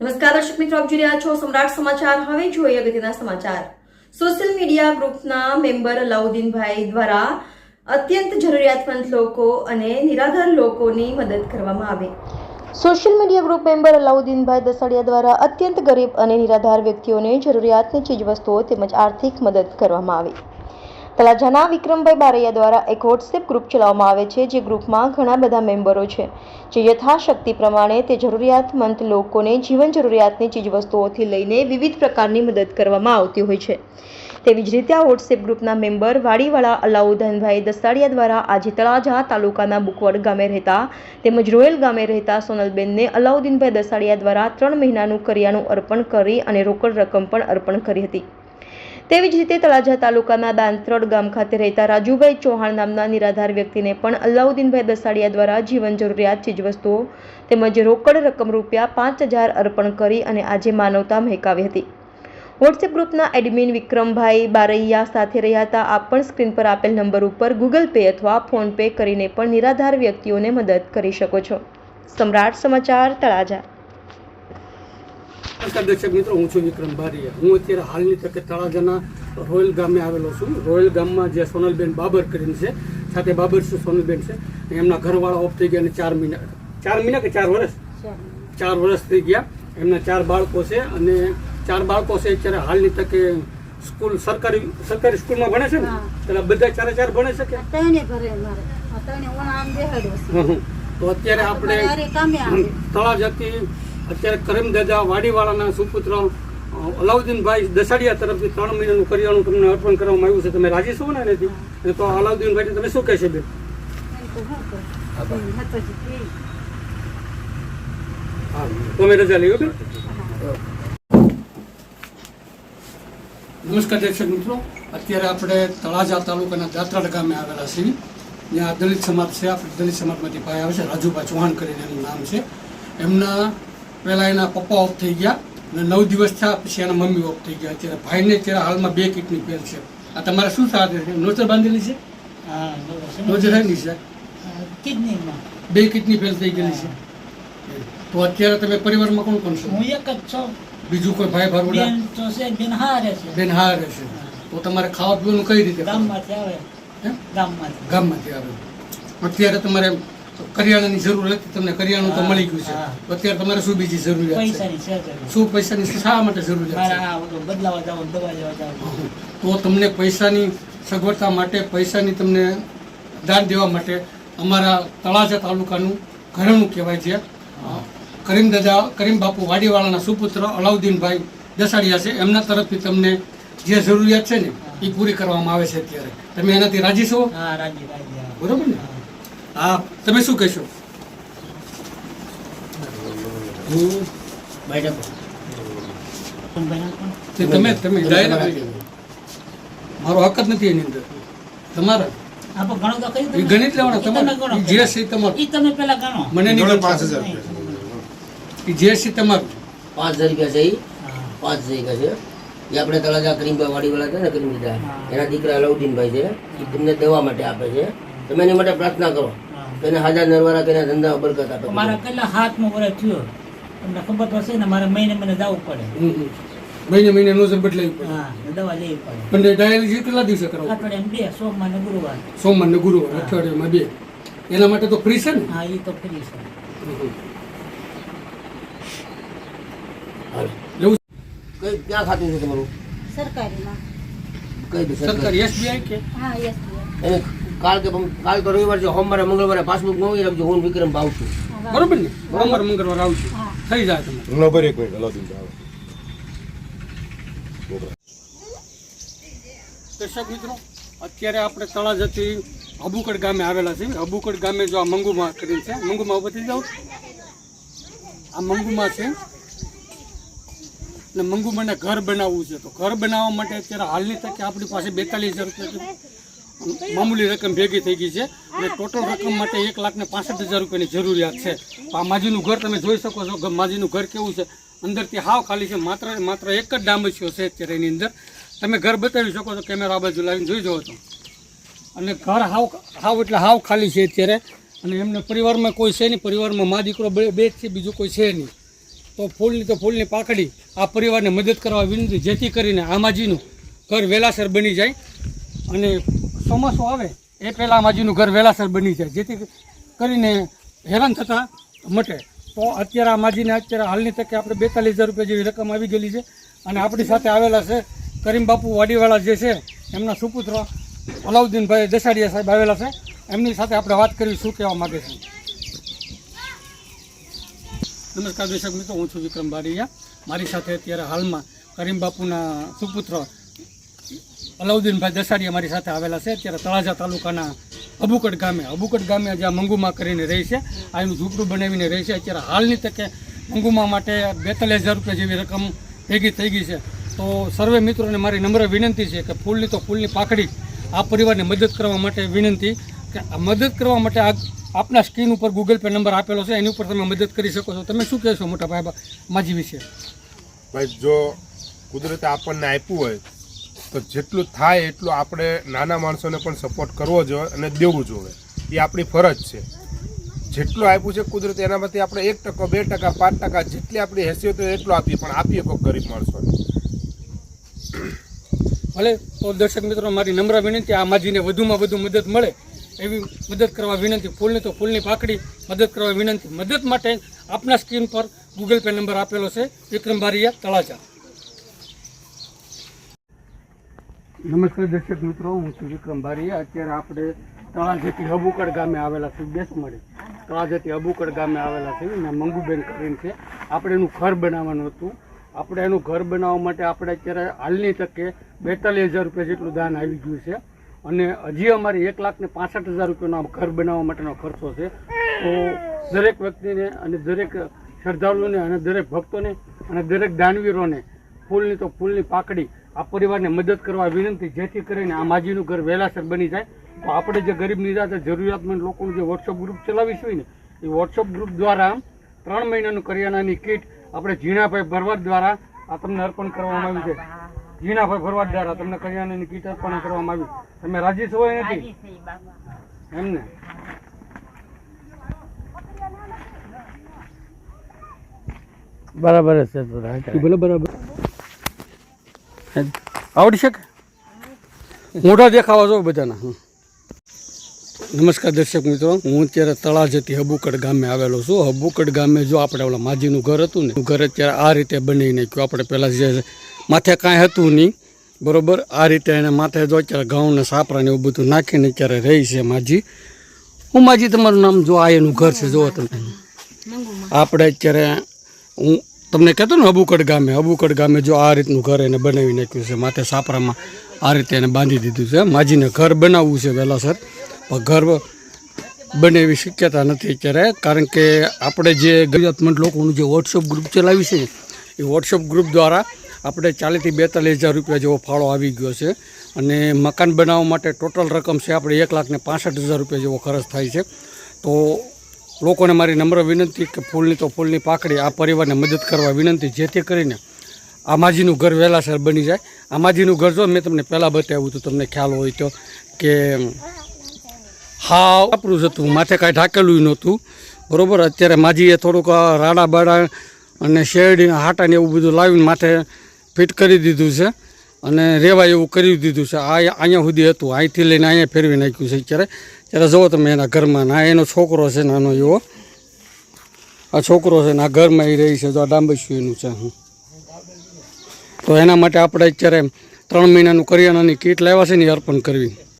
નમસ્કાર, દર્શક મિત્રો, આપ જોઈ રહ્યા છો સમ્રાટ સમાચાર. હવે જોઈએ અગત્યના સમાચાર. સોશિયલ મીડિયા ગ્રુપના મેમ્બર અલાઉદ્દીનભાઈ દ્વારા અત્યંત જરૂરિયાતમંદ લોકો અને નિરાધાર લોકોની મદદ કરવામાં આવે. સોશિયલ મીડિયા ગ્રુપ મેમ્બર અલાઉદ્દીનભાઈ દસાડિયા દ્વારા અત્યંત ગરીબ અને નિરાધાર વ્યક્તિઓને જરૂરિયાતની ચીજવસ્તુઓ તેમજ આર્થિક મદદ કરવામાં આવી. તળાજાના વિક્રમભાઈ બારૈયા દ્વારા એક વોટ્સએપ ગ્રુપ ચલાવવામાં આવે છે, જે ગ્રુપમાં ઘણા બધા મેમ્બરો છે. જે યથાશક્તિ પ્રમાણે તે જરૂરિયાતમંદ લોકોને જીવન જરૂરિયાતની ચીજવસ્તુઓથી લઈને વિવિધ પ્રકારની મદદ કરવામાં આવતી હોય છે. તેવી જ રીતે આ વોટ્સએપ ગ્રુપના મેમ્બર વાડીવાળા અલાઉદ્દીનભાઈ દસાડિયા દ્વારા આજે તળાજા તાલુકાના બુકવડ ગામે રહેતા તેમજ રોયલ ગામે રહેતા સોનલબેનને અલાઉદ્દીનભાઈ દસાડિયા દ્વારા ત્રણ મહિનાનું કરિયાણું અર્પણ કરી અને રોકડ રકમ પણ અર્પણ કરી હતી. તેવી જ રીતે તળાજા તાલુકાના દાંત્રડ ગામ ખાતે રહેતા રાજુભાઈ ચૌહાણ નામના નિરાધાર વ્યક્તિને પણ અલાઉદ્દીનભાઈ દસાડિયા દ્વારા જીવન જરૂરિયાત ચીજવસ્તુઓ તેમજ રોકડ રકમ રૂપિયા પાંચ હજાર અર્પણ કરી અને આજે માનવતા મહેકાવી હતી. વોટ્સએપ ગ્રુપના એડમિન વિક્રમભાઈ બારૈયા સાથે રહ્યા હતા. આપ પણ સ્ક્રીન પર આપેલ નંબર ઉપર ગૂગલ પે અથવા ફોન પે કરીને પણ નિરાધાર વ્યક્તિઓને મદદ કરી શકો છો. સમ્રાટ સમાચાર તળાજા. નમસ્કાર દર્શક મિત્રો હું છું વિક્રમ બારીયા હું અત્યારે હાલની તકે તળાજાના રોયલ ગામે આવેલો છું. રોયલ ગામમાં જે સોનલબેન બાબર કરીને છે સાથે બાબર શું સોનલબેન છે એમના ઘરવાળા ઓફ થઈ ગયા અને ચાર મહિના ચાર મહિના કે ચાર વર્ષ? ચાર. વર્ષ થઈ ગયા. એમના ચાર બાળકો છે અને ચાર બાળકો છે અત્યારે હાલની તકે સ્કૂલ સરકારી સરકારી સ્કૂલમાં ભણે છે ને. પેલા બધા ચારે ચાર ભણે છે કે? છે. તો અત્યારે આપણે તળાજાથી અત્યારે કરીમદાદા વાડીવાળાના સુપુત્ર અલાઉદ્દીનભાઈ દસાડિયા તરફથી ત્રણ મહિનાનું કરિયાણું તમને અર્પણ કરવામાં આવ્યું છે. તમે રાજી છો ને એનાથી અને તો અલાઉદ્દીનભાઈને તમે શું કહેશો બેન? તમે રજા લેવો બેન. નમસ્કાર દર્શક મિત્રો. અત્યારે આપણે તળાજા તાલુકાના દાત્રાડ ગામે આવેલા છીએ. જ્યાં દલિત સમાજ છે. આપણે દલિત સમાજમાંથી ભાઈ આવે છે રાજુભાઈ ચૌહાણ કરીને એનું નામ છે. એમના પહેલાં એના પપ્પા ઓફ થઈ ગયા અને નવ દિવસ થયા પછી એના મમ્મી ઓફ થઈ ગયા. અત્યારે ભાઈને અત્યારે હાલમાં બે કિટની ફેલ છે. આ તમારે શું સાથે છે? નોચર બાંધેલી છે? નોચર એની છે. કિડનીમાં. બે કિડની ફેલ થઈ ગયેલી છે. તો અત્યારે તમે પરિવારમાં કોણ કોણ છો? હું એક જ છું. બીજું કોઈ ભાઈ ભાઈ બેન તો છે બેન હારે છે. બેન હારે છે. તો તમારે ખાવા પીવાનું કઈ રીતે ગામમાંથી આવે? ગામમાંથી. ગામમાંથી આવે. અત્યારે તમારે કરિયાણાની જરૂર હતી તમને કરિયાણું તો મળી ગયું છે. અત્યારે તમારે શું બીજી જરૂરિયાત છે. શું પૈસાની શા માટે જરૂરિયાત મારે બદલાવા જાવ દવા લેવા તો તમને પૈસાની સગવડતા માટે પૈસાની તમને દાન દેવા માટે અમારા તળાજા તાલુકાનું ઘરેણું કહેવાય છે. કરીમ દાદા કરીમ બાપુ વાડીવાળાના સુપુત્ર અલાઉદ્દીનભાઈ દસાડિયા છે. એમના તરફથી તમને જે જરૂરિયાત છે ને એ પૂરી કરવામાં આવે છે અત્યારે. તમે એનાથી રાજી છો. બરોબર ને? હા તમે શું કહેશો? તમે તમે મારો હક જ નથી એની અંદર. તમારા. આ પણ ઘણો તો કહી એ ગણિત લેવાના તમારે. તમારું. ઈ તમે પેલા ગણો. મને નહીં પાંચ હજાર છે તમારું. પાંચ હજાર રૂપિયા છે પાંચ હજાર રૂપિયા છે. એ આપણે તળાજા કરીમભાઈ વાડીવાળા છે ને કરીમ દીધા. એના દીકરા અલાઉદ્દીનભાઈ છે. એ તમને દેવા માટે આપે છે. તમે એની માટે પ્રાર્થના કરો. તેને હાજર નરવારા કે ધંધા બરકત આપે મારા કેટલા હાથમાં વરસ થયો. તમને ખબર તો હશે ને મારે મહિને મને જવું પડે. મહિને મહિને નોઝલ બદલાવી પડે હા દવા લેવી પડે. પણ ડાયાલિસિસ કેટલા દિવસે કરાવો? અઠવાડિયામાં બે સોમવાર ને ગુરુવાર. સોમવાર ને ગુરુવાર અઠવાડિયામાં બે. એના માટે તો ફ્રી છે ને? હા એ તો ફ્રી છે. કઈ ક્યાં ખાતું છે તમારું? સરકારીમાં. કઈ દે સરકારી? એસબીઆઈ કે? હા એને કાલ કે કાલ તો રવિવાર છે સોમવારે મંગળવારે પાસબુક મંગાવી રાખજો હું વિક્રમ ભાવ છું. બરોબર ને? સોમવાર મંગળવાર આવશે. થઈ જાય તમે નંબર એક મિનિટ ભાઈ દર્શક મિત્રો અત્યારે આપણે તળાજાથી અબુકડ ગામે આવેલા છીએ. અબુકડ ગામે જો આ મંગુમાં કરીને છે. મંગુમાં બધી જાઉં આ મંગુમાં છે. ને મંગુમાને ઘર બનાવવું છે. તો ઘર બનાવવા માટે અત્યારે હાલની તકે આપણી પાસે બેતાલીસ હજાર રૂપિયા મામૂલી રકમ ભેગી થઈ ગઈ છે અને ટોટલ રકમ માટે એક લાખ ને પાસઠ હજાર રૂપિયાની જરૂરિયાત છે. આ માજીનું ઘર તમે જોઈ શકો છો માજીનું ઘર કેવું છે. અંદરથી હાવ ખાલી છે, માત્ર માત્ર એક જ ડામસ્યો છે અત્યારે એની અંદર. તમે ઘર બતાવી શકો છો, કેમેરા આ બાજુ લાવીને જોઈ જાઓ છો. અને ઘર હાવ હાવ એટલે હાવ ખાલી છે અત્યારે. અને એમને પરિવારમાં કોઈ છે નહીં, પરિવારમાં મા દીકરો બે જ છે, બીજું કોઈ છે નહીં. તો ફૂલની તો ફૂલની પાકડી. આ પરિવારને મદદ કરવા વિનંતી જેથી કરીને આમાજીનું ઘર વહેલાસર બની જાય. અને ચોમાસું આવે, એ પહેલાં આમાજીનું ઘર વેલાસર બની જાય. જેથી કરીને હેરાન થતાં મટે. તો અત્યારે આ માજીને અત્યારે હાલની તકે આપણે બેતાલીસ હજાર રૂપિયા જેવી રકમ આવી ગયેલી છે. અને આપણી સાથે આવેલા છે કરીમ બાપુ વાડીવાળા જે છે, એમના સુપુત્ર અલાઉદ્દીનભાઈ દસાડિયા સાહેબ આવેલા છે. એમની સાથે આપણે વાત કરી શું કહેવા માગે છે? નમસ્કાર દર્શક મિત્રો, હું છું વિક્રમ બારીયા. મારી સાથે અત્યારે હાલમાં કરીમ બાપુના સુપુત્ર અલાઉદ્દીનભાઈ દસાડી મારી સાથે આવેલા છે. અત્યારે તળાજા તાલુકાના અબુકટ ગામે. અબુકટ ગામે જ્યાં મંગુમા કરીને રહી છે. આ એનું ઝૂંપડું બનાવીને રહી છે. અત્યારે હાલની તકે મંગુમા માટે બેતાલીસ હજાર રૂપિયા જેવી રકમ ભેગી થઈ ગઈ છે. તો સર્વે મિત્રોને મારી નમ્ર વિનંતી છે કે ફૂલની તો ફૂલની પાકડી આ પરિવારને મદદ કરવા માટે વિનંતી કે મદદ કરવા માટે આ આપના સ્ક્રીન ઉપર ગૂગલ પે નંબર આપેલો છે. એની ઉપર તમે મદદ કરી શકો છો. તમે શું કહેશો મોટા ભાઈ માજી વિશે? ભાઈ, જો કુદરતે આપણને આપ્યું હોય તો જેટલું થાય એટલું આપણે નાના માણસોને પણ સપોર્ટ કરવો જોઈએ અને દેવું જોઈએ. એ આપણી ફરજ છે. જેટલું આપ્યું છે કુદરત, એનામાંથી આપણે એક ટકો, બે ટકા, પાંચ ટકા જેટલી આપણી હેસિયત હોય એટલું આપીએ, પણ આપીએ કોઈ ગરીબ માણસોને. ભલે, તો દર્શક મિત્રો, મારી નમ્ર વિનંતી, આ માજીને વધુમાં વધુ મદદ મળે, એવી મદદ કરવા વિનંતી, ફૂલની તો ફૂલની પાકડી, મદદ કરવા વિનંતી, મદદ માટે આપના સ્ક્રીન પર ગૂગલ પે નંબર આપેલો છે, વિક્રમ બારિયા તળાજા. નમસ્કાર દર્શક મિત્રો, હું છું વિક્રમ બારિયા અત્યારે આપણે તળાજેથી અબુકડ ગામે આવેલા છે બેસ મળી તળાજેથી અબુકડ ગામે આવેલા છે ને મંગુબેન કરીને છે. આપણે એનું ઘર બનાવવાનું હતું. આપણે એનું ઘર બનાવવા માટે આપણે અત્યારે હાલની તકે બેતાલીસ હજાર રૂપિયા જેટલું દાન આવી ગયું છે. અને હજી અમારે એક લાખ ને પાસઠ હજાર રૂપિયાનો ઘર બનાવવા માટેનો ખર્ચો છે. તો દરેક વ્યક્તિને અને દરેક શ્રદ્ધાળુઓને અને દરેક ભક્તોને અને દરેક દાનવીરોને ફૂલની તો ફૂલની પાકડી આ પરિવારને મદદ કરવા વિનંતી જેથી કરીને આ માજીનું ઘર વહેલાસર બની જાય. તો આપણે જે ગરીબ નિરાતે જરૂરિયાતમંદ લોકોનું જે વોટ્સઅપ ગ્રુપ ચલાવીશું ને એ વોટ્સઅપ ગ્રુપ દ્વારા ત્રણ મહિનાનું કરિયાણાની કીટ આપણે ઝીણાભાઈ ભરવાડ દ્વારા આ તમને અર્પણ કરવામાં આવ્યું છે. ઝીણાભાઈ ભરવાડ દ્વારા તમને કરિયાણાની કીટ અર્પણ કરવામાં આવી. તમે રાજી છો એ નથી એમને બરાબર છે બરાબર. આવડી શકે? મોઢા દેખાવા જો બધાના. નમસ્કાર દર્શક મિત્રો હું અત્યારે તળાજથી હબુકડ ગામે આવેલો છું. હબુકડ ગામે જો આપણે ઓલા માજીનું ઘર હતું ને ઘર અત્યારે આ રીતે બની નાખ્યું. આપણે પહેલાં જે માથે કાંઈ હતું નહીં બરોબર? આ રીતે એને માથે જો અત્યારે ઘઉં ને સાપરા ને એવું બધું નાખીને અત્યારે રહી છે માજી. હું માજી તમારું નામ જો આ એનું ઘર છે જુઓ તમે. આપણે અત્યારે હું તમને કહેતો ને અબુકડ ગામે અબુકડ ગામે જો આ રીતનું ઘર એને બનાવી નાખ્યું છે, માથે સાપરામાં આ રીતે એને બાંધી દીધું છે. માજીને ઘર બનાવવું છે વહેલાસર પણ ઘર બને એવી શક્યતા નથી અત્યારે, કારણ કે આપણે જે જરૂરિયાતમંદ લોકોનું જે વોટ્સઅપ ગ્રુપ ચલાવી છે એ વોટ્સઅપ ગ્રુપ દ્વારા આપણે ચાલીસથી બેતાલીસ હજાર રૂપિયા જેવો ફાળો આવી ગયો છે. અને મકાન બનાવવા માટે ટોટલ રકમ છે, આપણે એક લાખને પાસઠ હજાર રૂપિયા જેવો ખર્ચ થાય છે. તો લોકોને મારી નમ્ર વિનંતી કે ફૂલની તો ફૂલની પાકડી આ પરિવારને મદદ કરવા વિનંતી, જેથી કરીને આ માજીનું ઘર વહેલાસર બની જાય. આ માજીનું ઘર જો મેં તમને પહેલાં બતાવ્યું હતું, તમને ખ્યાલ હોય તો, કે હા આપણું જ હતું, માથે કાંઈ ઢાકેલું નહોતું. બરાબર? અત્યારે માજીએ થોડુંક રાડા બાડા અને શેરડી, હાટા ને એવું બધું લાવીને માથે ફિટ કરી દીધું છે અને રહેવા એવું કરી દીધું છે. આ અહીંયા સુધી હતું. અહીંથી લઈને અહીંયા ફેરવી નાખ્યું છે અત્યારે. ત્યારે જુઓ તમે એના ઘરમાં. ના, એનો છોકરો છે, નાનો એવો. આ છોકરો છે ને આ ઘરમાં એ રહી છે, જો આ ડાંબસ્યું એનું છે હું. તો એના માટે આપણે અત્યારે ત્રણ મહિનાનું કરિયાણાની કીટ લાવ્યા છે ને અર્પણ કરવી.